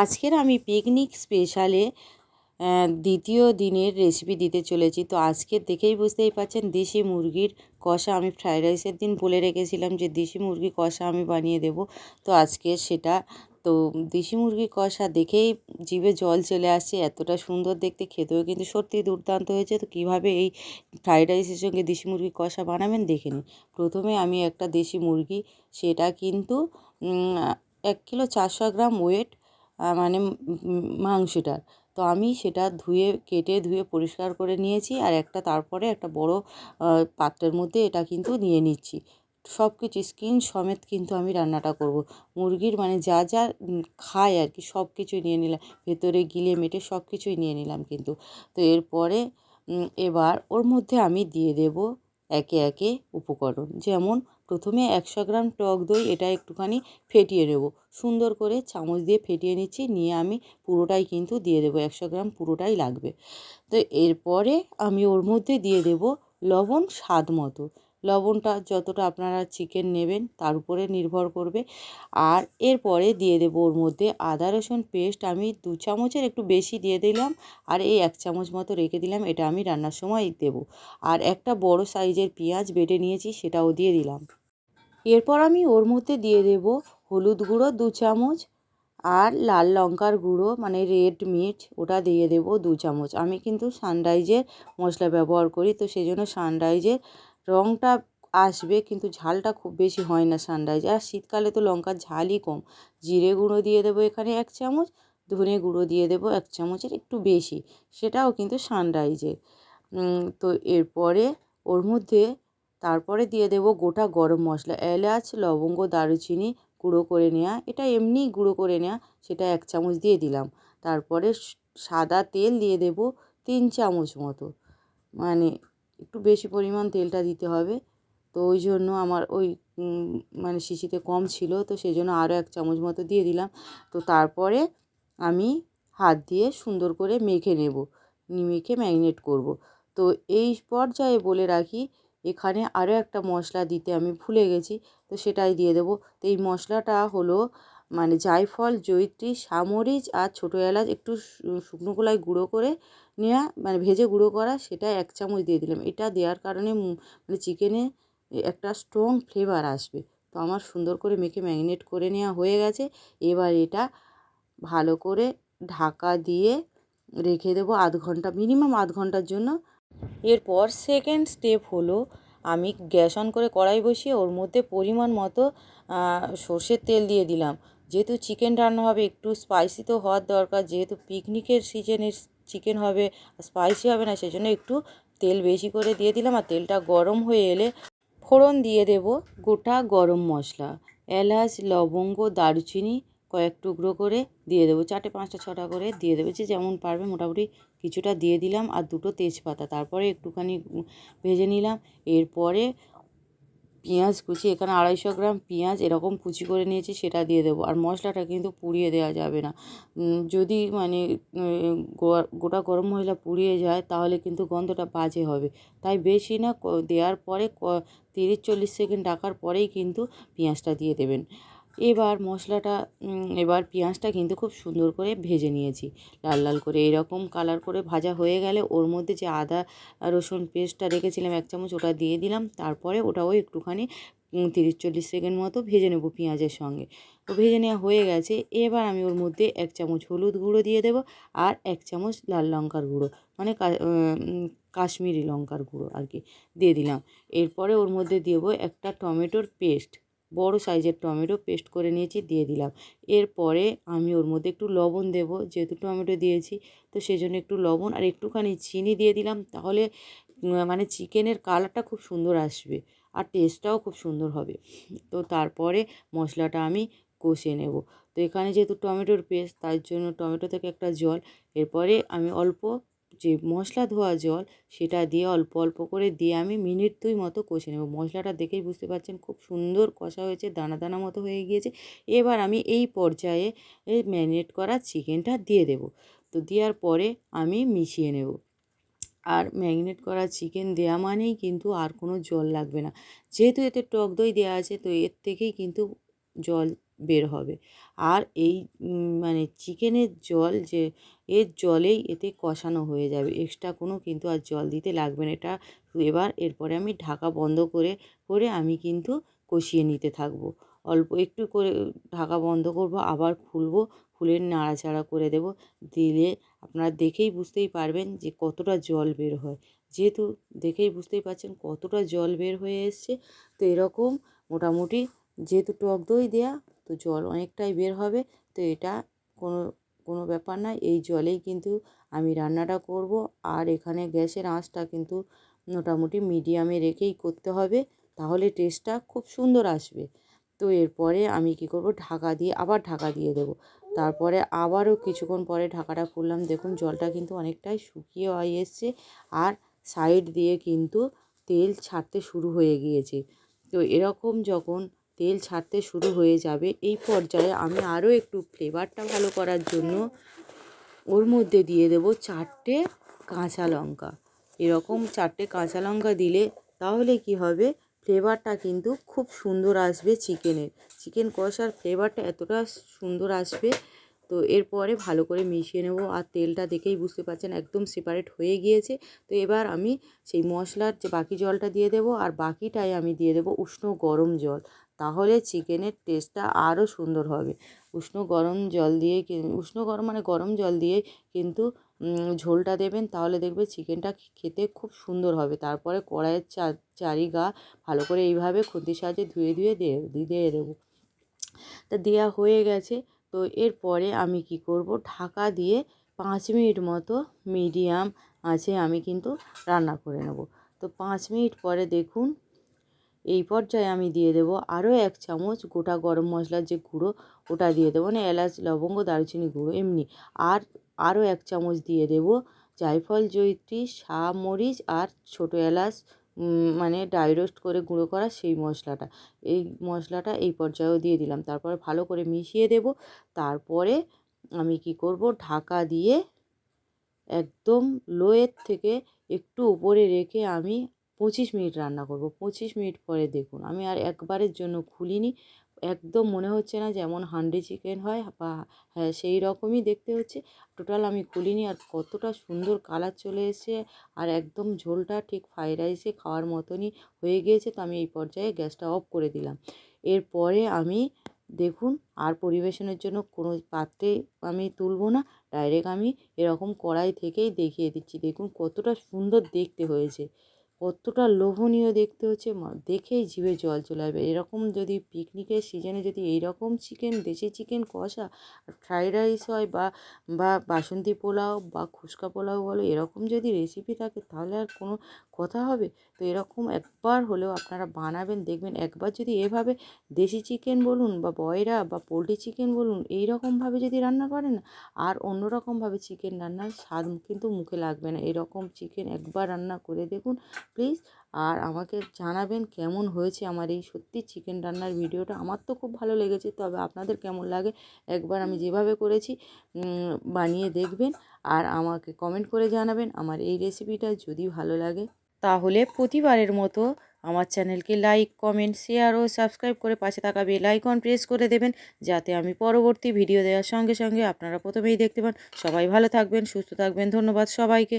আজকের আমি পিকনিক স্পেশালে দ্বিতীয় দিনের রেসিপি দিতে চলেছি। তো আজকে দেখেই বুঝতেই পারছেন, দেশি মুরগির কষা আমি ফ্রাইড রাইসের দিন বলে রেখেছিলাম যে দেশি মুরগি কষা আমি বানিয়ে দেব। তো আজকে সেটা, তো দেশি মুরগি কষা দেখেই জিভে জল চলে আসছে, এতটা সুন্দর দেখতে, খেতেও কিন্তু সত্যি দুর্দান্ত হয়েছে। তো কীভাবে এই ফ্রাইড রাইসের সঙ্গে দেশি মুরগি কষা বানাবেন দেখে নিন। প্রথমে আমি একটা দেশি মুরগি, সেটা কিন্তু এক কিলো চারশো গ্রাম ওয়েট মানে মাংসটার। তো আমি সেটা ধুয়ে, কেটে ধুয়ে পরিষ্কার করে নিয়েছি আর একটা তারপরে একটা বড় পাত্রের মধ্যে এটা কিন্তু নিয়ে নিচ্ছি। সব কিছু স্কিন সমেত কিন্তু আমি রান্নাটা করব। মুরগির মানে যা যা খায় আর কি সব কিছুই নিয়ে নিলাম। ভেতরে গিলে মেটে সব কিছুই নিয়ে নিলাম কিন্তু। তো এরপরে এবার ওর মধ্যে আমি দিয়ে দেব একে একে উপকরণ। যেমন প্রথমে একশো গ্রাম টক দই, এটা একটুখানি ফেটিয়ে নেব। সুন্দর করে চামচ দিয়ে ফেটিয়ে নিচ্ছি, নিয়ে আমি পুরোটাই কিন্তু দিয়ে দেবো, একশো গ্রাম পুরোটাই লাগবে। তো এরপরে আমি ওর মধ্যে দিয়ে দেব লবণ স্বাদ মতো। লবণটা যতটা আপনারা চিকেন নেবেন তার উপরে নির্ভর করবে। আর এরপরে দিয়ে দেবো ওর মধ্যে আদা রসুন পেস্ট, আমি দু চামচের একটু বেশি দিয়ে দিলাম, আর এই এক চামচ মতো রেখে দিলাম, এটা আমি রান্নার সময় দেবো। আর একটা বড় সাইজের পেঁয়াজ বেটে নিয়েছি, সেটাও দিয়ে দিলাম। এরপর আমি ওর মধ্যে দিয়ে দেব হলুদ গুঁড়ো দু চামচ আর লাল লঙ্কার গুঁড়ো মানে রেড মিট ওটা দিয়ে দেব দু চামচ। আমি কিন্তু সানরাইজের মশলা ব্যবহার করি, তো সেই জন্য সানরাইজের রঙটা আসবে, কিন্তু ঝালটা খুব বেশি হয় না সানরাইজ আর শীতকালে তো লঙ্কার ঝালই কম। জিরে গুঁড়ো দিয়ে দেবো এখানে এক চামচ, ধনে গুঁড়ো দিয়ে দেবো এক চামচের একটু বেশি। সেটাও কিন্তু সানরাইজের তো এরপরে ওর মধ্যে তারপরে দিয়ে দেবো গোটা গরম মশলা, এলাচ, লবঙ্গ, দারুচিনি গুঁড়ো করে নেওয়া এটা এমনিই গুঁড়ো করে নেওয়া সেটা এক চামচ দিয়ে দিলাম। তারপরে সাদা তেল দিয়ে দেব তিন চামচ মতো। মানে একটু বেশি পরিমাণ তেলটা দিতে হবে। তো ওই জন্য আমার ওই মানে শিশিতে কম ছিল, তো সেই জন্য আরও এক চামচ মতো দিয়ে দিলাম। তো তারপরে আমি হাত দিয়ে সুন্দর করে মেখে নেব, মেখে ম্যারিনেট করব। তো এই পর্যায়ে বলে রাখি এখানে আরও একটা মশলা দিতে আমি ভুলে গেছি, তো সেটাই দিয়ে দেবো। তো এই মশলাটা হলো মানে জায়ফল জৈত্রী সামরিচ আর ছোটো এলাচ একটু শুকনো কলাই গুঁড়ো করে নেওয়া মানে ভেজে গুঁড়ো করা, সেটা এক চামচ দিয়ে দিলাম। এটা দেওয়ার কারণে মানে চিকেনে একটা স্ট্রং ফ্লেভার আসবে। তো আমার সুন্দর করে মেখে ম্যারিনেট করে নেওয়া হয়ে গেছে। এবার এটা ভালো করে ঢাকা দিয়ে রেখে দেবো আধ ঘণ্টা মিনিমাম আধ ঘণ্টার জন্য। এরপর সেকেন্ড স্টেপ হলো আমি গ্যাস অন করে কড়াই বসিয়ে ওর মধ্যে পরিমাণ মতো সর্ষের তেল দিয়ে দিলাম। যেহেতু চিকেন রান্না হবে, একটু স্পাইসি তো হওয়ার দরকার। যেহেতু পিকনিকের সিজনের চিকেন হবে স্পাইসি হবে না সেই জন্য একটু তেল বেশি করে দিয়ে দিলাম আর তেলটা গরম হয়ে এলে ফোড়ন দিয়ে দেব গোটা গরম মশলা, এলাচ, লবঙ্গ, দারুচিনি কয়েক টুকরো করে দিয়ে দেবো, চারটে, পাঁচটা, ছটা করে দিয়ে দেবো। যে যেমন পারবে মোটামুটি কিছুটা দিয়ে দিলাম আর দুটো তেজপাতা। তারপরে একটুখানি ভেজে নিলাম। এরপরে পেঁয়াজ কুচি, এখানে আড়াইশো গ্রাম পেঁয়াজ এরকম কুচি করে নিয়েছি, সেটা দিয়ে দেবো। আর মশলাটা কিন্তু পুড়িয়ে দেওয়া যাবে না। যদি মানে গোটা গরম মশলা পুড়িয়ে যায়, তাহলে কিন্তু গন্ধটা বাজে হবে। তাই বেশি না দেওয়ার পরে তিরিশ, চল্লিশ সেকেন্ড ডাকার পরেই কিন্তু পেঁয়াজটা দিয়ে দেবেন। এবার মশলাটা এবার পেঁয়াজটা কিন্তু খুব সুন্দর করে ভেজে নিয়েছি। লাল লাল করে এরকম কালার করে ভাজা হয়ে গেলে ওর মধ্যে যে আদা রসুন পেস্টটা রেখেছিলাম, এক চামচ ওটা দিয়ে দিলাম। তারপরে ওটাও একটুখানি তিরিশ চল্লিশ সেকেন্ড মতো ভেজে নেব পেঁয়াজের সঙ্গে। তো ভেজে নেওয়া হয়ে গেছে। এবার আমি ওর মধ্যে এক চামচ হলুদ গুঁড়ো দিয়ে দেবো আর এক চামচ লাল লঙ্কার গুঁড়ো মানে কাশ্মীরি লঙ্কার গুঁড়ো আর কি, দিয়ে দিলাম। এরপরে ওর মধ্যে দেবো একটা টমেটোর পেস্ট বড় সাইজের টমেটো পেস্ট করে নিয়েছি, দিয়ে দিলাম। এরপরে আমি ওর মধ্যে একটু লবণ দেব, যেহেতু টমেটো দিয়েছি, তো সেই জন্য একটু লবণ আর একটুখানি চিনি দিয়ে দিলাম, তাহলে মানে চিকেনের কালারটা খুব সুন্দর আসবে আর টেস্টটাও খুব সুন্দর হবে। তো তারপরে মশলাটা আমি কষে নেব। তো এখানে যেহেতু টমেটোর পেস্ট, তার জন্য টমেটো থেকে একটা জল, এরপরে আমি অল্প যে মশলা ধোয়া জল, সেটা দিয়ে অল্প অল্প করে দিয়ে আমি মিনিট দুই মতো কষে নেব। মশলাটা দেখেই বুঝতে পারছেন খুব সুন্দর কষা হয়েছে, দানা দানা মতো হয়ে গিয়েছে। এবার আমি এই পর্যায়ে ম্যারিনেট করা চিকেনটা দিয়ে দেব। তো দেওয়ার পরে আমি মিশিয়ে নেব। আর ম্যারিনেট করা চিকেন দেওয়া মানেই কিন্তু আর কোনো জল লাগবে না। যেহেতু এতে টক দই দেওয়া আছে, তো এর থেকেই কিন্তু জল বের হবে। আর এই মানে চিকেনের জল যে, এর জলেই এতে কষানো হয়ে যাবে। এক্সট্রা কোনো কিন্তু আর জল দিতে লাগবে না। এটা এবার, এরপরে আমি ঢাকা বন্ধ করে করে আমি কিন্তু কষিয়ে নিতে থাকব। অল্প একটু করে ঢাকা বন্ধ করব, আবার খুলবো, খুলে নাড়াচাড়া করে দেব। দিলে আপনারা দেখেই বুঝতেই পারবেন যে কতটা জল বের হয়। যেহেতু দেখেই বুঝতেই পারছেন কতটা জল বের হয়ে এসছে, তো এরকম মোটামুটি যেহেতু টক দই দেয়া, তো জল অনেকটাই বের হবে। তো এটা কোনো কোনো ব্যাপার না, এই জলেই কিন্তু আমি রান্নাটা করব। আর এখানে গ্যাসের আঁচটা কিন্তু মোটামুটি মিডিয়ামে রেখেই করতে হবে, তাহলে টেস্টটা খুব সুন্দর আসবে। তো এরপরে আমি কি করব, ঢাকা দিয়ে আবার ঢাকা দিয়ে দেব। তারপরে আবারও কিছুক্ষণ পরে ঢাকাটা খুললাম। দেখুন, জলটা কিন্তু অনেকটাই শুকিয়ে হয়ে এসছে। আর সাইড দিয়ে কিন্তু তেল ছাড়তে শুরু হয়ে গিয়েছে। তো এরকম যখন তেল ছাড়তে শুরু হয়ে যাবে। এই পর্যায়ে আমি আরও একটু ফ্লেভারটা ভালো করার জন্য ওর মধ্যে দিয়ে দেব চারটে কাঁচা লঙ্কা। এরকম চারটে কাঁচা লঙ্কা দিলে তাহলে কি হবে? ফ্লেভারটা কিন্তু খুব সুন্দর আসবে চিকেনের চিকেন কষার ফ্লেভারটা এতটা সুন্দর আসবে তো এরপরে ভালো করে মিশিয়ে নেব। আর তেলটা দেখেই বুঝতে পারছেন একদম সেপারেট হয়ে গিয়েছে। তো এবার আমি সেই মশলার যে বাকি জলটা দিয়ে দেবো আর বাকিটাই আমি দিয়ে দেবো উষ্ণ গরম জল। তাহলে চিকেনের টেস্টটা আরও সুন্দর হবে। উষ্ণ গরম জল দিয়ে উষ্ণ গরম মানে গরম জল দিয়ে কিন্তু ঝোলটা দেবেন। তাহলে দেখবে চিকেনটা খেতে খুব সুন্দর হবে। তারপরে কড়াইয়ের চারি গা ভালো করে এইভাবে খুন্তির সাহায্যে ধুয়ে ধুয়ে দিয়ে দিয়ে দেবো। তা দেওয়া হয়ে গেছে। তো এরপরে আমি কি করব? ঢাকা দিয়ে পাঁচ মিনিট মতো মিডিয়াম আছে আমি কিন্তু রান্না করে নেব। তো পাঁচ মিনিট পরে দেখুন, এই পর্যায়ে আমি দিয়ে দেব আরও এক চামচ গোটা গরম মশলার যে গুঁড়ো, ওটা দিয়ে দেবো মানে এলাচ, লবঙ্গ, দারুচিনি গুঁড়ো এমনি। আর আরও এক চামচ দিয়ে দেব জায়ফল, জয়িত্রী শা মরিচ আর ছোটো এলাচ মানে ড্রাই রোস্ট করে গুঁড়ো করা সেই মশলাটা। এই মশলাটা এই পর্যায়েও দিয়ে দিলাম। তারপরে ভালো করে মিশিয়ে দেব। তারপরে আমি কি করব? ঢাকা দিয়ে একদম লোয়ের থেকে একটু উপরে রেখে আমি পঁচিশ মিনিট রান্না করব। পঁচিশ মিনিট পরে দেখুন, আমি আর একবারের জন্য খুলিনি। একদম মনে হচ্ছে না যেমন হান্ডি চিকেন হয় বা হ্যাঁ সেই রকমই দেখতে হচ্ছে। টোটাল আমি খুলিনি আর কতটা সুন্দর কালার চলে এসেছে আর একদম ঝোলটা ঠিক ফ্রাইড রাইসে খাওয়ার মতনই হয়ে গিয়েছে তো আমি এই পর্যায়ে গ্যাসটা অফ করে দিলাম। এরপরে আমি দেখুন আর পরিবেশনের জন্য কোনো পাত্রে আমি তুলবো না, ডাইরেক্ট আমি এরকম কড়াই থেকেই দেখিয়ে দিচ্ছি। দেখুন কতটা সুন্দর দেখতে হয়েছে। কতটা লোভনীয় দেখতে হচ্ছে দেখেই জিভে জল চলে আসবে। এরকম যদি পিকনিকের সিজনে যদি এই রকম চিকেন দেশি চিকেন কষা ফ্রাইড রাইস হয় বা বা বাসন্তী পোলাও বা খুচকা পোলাও বলো, এরকম যদি রেসিপি থাকে, তাহলে আর কোনো কথা হবে? তো এরকম একবার হলেও আপনারা বানাবেন, দেখবেন একবার যদি এভাবে দেশি চিকেন বলুন বা বয়রা বা পোলট্রি চিকেন বলুন এই রকমভাবে যদি রান্না করেন না, আর অন্য রকমভাবে চিকেন রান্নার স্বাদ কিন্তু মুখে লাগবে না। এরকম চিকেন একবার রান্না করে দেখুন প্লিজ। আর আমাকে জানাবেন কেমন হয়েছে আমার এই সত্যি চিকেন রান্নার ভিডিওটা। আমার তো খুব ভালো লেগেছে, তবে আপনাদের কেমন লাগে একবার আমি যেভাবে করেছি বানিয়ে দেখবেন। আর আমাকে কমেন্ট করে জানাবেন আমার এই রেসিপিটা যদি ভালো লাগে। তাহলে প্রতিবারের মতো আমার চ্যানেলকে লাইক কমেন্ট শেয়ার ও সাবস্ক্রাইব করে পাশে থাকা বেল আইকন প্রেস করে দেবেন, যাতে আমি পরবর্তী ভিডিও দেওয়ার সঙ্গে সঙ্গে আপনারা প্রথমেই দেখতে পান। সবাই ভালো থাকবেন, সুস্থ থাকবেন। ধন্যবাদ সবাইকে।